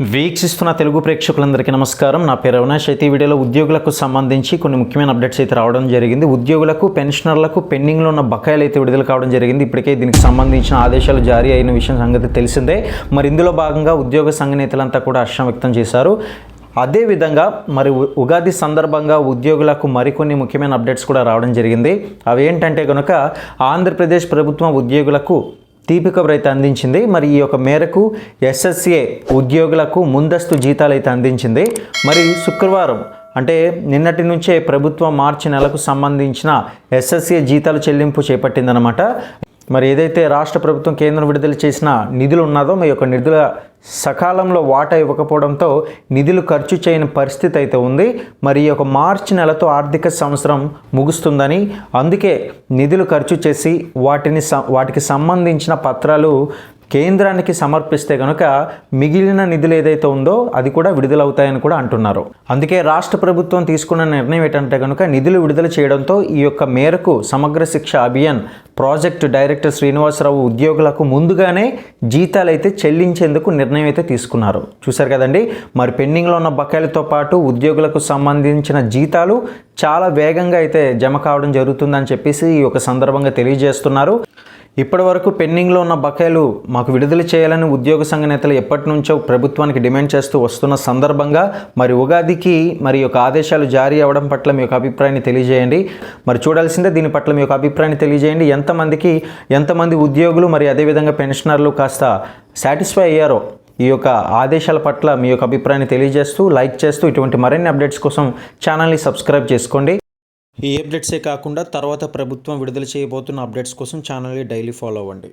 వీక్షిస్తున్న తెలుగు ప్రేక్షకులందరికీ నమస్కారం. నా పేరు అవినాష్. అయితే ఈ వీడియోలో ఉద్యోగులకు సంబంధించి కొన్ని ముఖ్యమైన అప్డేట్స్ అయితే రావడం జరిగింది. ఉద్యోగులకు పెన్షనర్లకు పెండింగ్లో ఉన్న బకాయిలు అయితే విడుదల కావడం జరిగింది. ఇప్పటికే దీనికి సంబంధించిన ఆదేశాలు జారీ అయిన విషయం సంగతి తెలిసిందే. మరి ఇందులో భాగంగా ఉద్యోగ సంఘ నేతలంతా కూడా హర్షం వ్యక్తం చేశారు. అదేవిధంగా మరి ఉగాది సందర్భంగా ఉద్యోగులకు మరికొన్ని ముఖ్యమైన అప్డేట్స్ కూడా రావడం జరిగింది. అవి ఏంటంటే కనుక ఆంధ్రప్రదేశ్ ప్రభుత్వం ఉద్యోగులకు తీపి కబురు అయితే అందించింది. మరి ఈ యొక్క మేరకు ఎస్ఎస్ఏ ఉద్యోగులకు ముందస్తు జీతాలు అయితే అందించింది. మరి శుక్రవారం అంటే నిన్నటి నుంచే ప్రభుత్వం మార్చి నెలకు సంబంధించిన ఎస్ఎస్ఏ జీతాలు చెల్లింపు చేపట్టిందనమాట మరి ఏదైతే రాష్ట్ర ప్రభుత్వం కేంద్రం విడుదల చేసిన నిధులు ఉన్నదో మీ యొక్క నిధుల సకాలంలో వాటా ఇవ్వకపోవడంతో నిధులు ఖర్చు చేయని పరిస్థితి అయితే ఉంది. మరి ఈ యొక్క మార్చి నెలతో ఆర్థిక సంవత్సరం ముగుస్తుందని అందుకే నిధులు ఖర్చు చేసి వాటిని స- వాటికి సంబంధించిన పత్రాలు కేంద్రానికి సమర్పిస్తే కనుక మిగిలిన నిధులు ఏదైతే ఉందో అది కూడా విడుదలవుతాయని కూడా అంటున్నారు. అందుకే రాష్ట్ర ప్రభుత్వం తీసుకున్న నిర్ణయం ఏంటంటే కనుక నిధులు విడుదల చేయడంతో ఈ యొక్క మేరకు సమగ్ర శిక్ష అభియాన్ ప్రాజెక్టు డైరెక్టర్ శ్రీనివాసరావు ఉద్యోగులకు ముందుగానే జీతాలు అయితే చెల్లించేందుకు నిర్ణయం అయితే తీసుకున్నారు. చూశారు కదండి? మరి పెండింగ్లో ఉన్న బకాయిలతో పాటు ఉద్యోగులకు సంబంధించిన జీతాలు చాలా వేగంగా అయితే జమ కావడం జరుగుతుందని చెప్పేసి ఈ యొక్క సందర్భంగా తెలియజేస్తున్నారు. ఇప్పటి వరకు పెండింగ్లో ఉన్న బకాయిలు మాకు విడుదల చేయాలని ఉద్యోగ సంఘ నేతలు ఎప్పటి నుంచో ప్రభుత్వానికి డిమాండ్ చేస్తూ వస్తున్న సందర్భంగా మరి ఉగాదికి మరి యొక్క ఆదేశాలు జారీ అవ్వడం పట్ల మీ యొక్క అభిప్రాయాన్ని తెలియజేయండి. మరి చూడాల్సిందే దీని పట్ల మీ యొక్క అభిప్రాయాన్ని తెలియజేయండి. ఎంతమందికి ఎంతమంది ఉద్యోగులు మరి అదేవిధంగా పెన్షనర్లు కాస్త సాటిస్ఫై అయ్యారో ఈ యొక్క ఆదేశాల పట్ల మీ యొక్క అభిప్రాయాన్ని తెలియజేస్తూ లైక్ చేస్తూ ఇటువంటి మరిన్ని అప్డేట్స్ కోసం ఛానల్ని సబ్స్క్రైబ్ చేసుకోండి. ఈ అప్డేట్సే కాకుండా తర్వాత ప్రభుత్వం విడుదల చేయబోతున్న అప్డేట్స్ కోసం ఛానల్ని డైలీ ఫాలో అవ్వండి.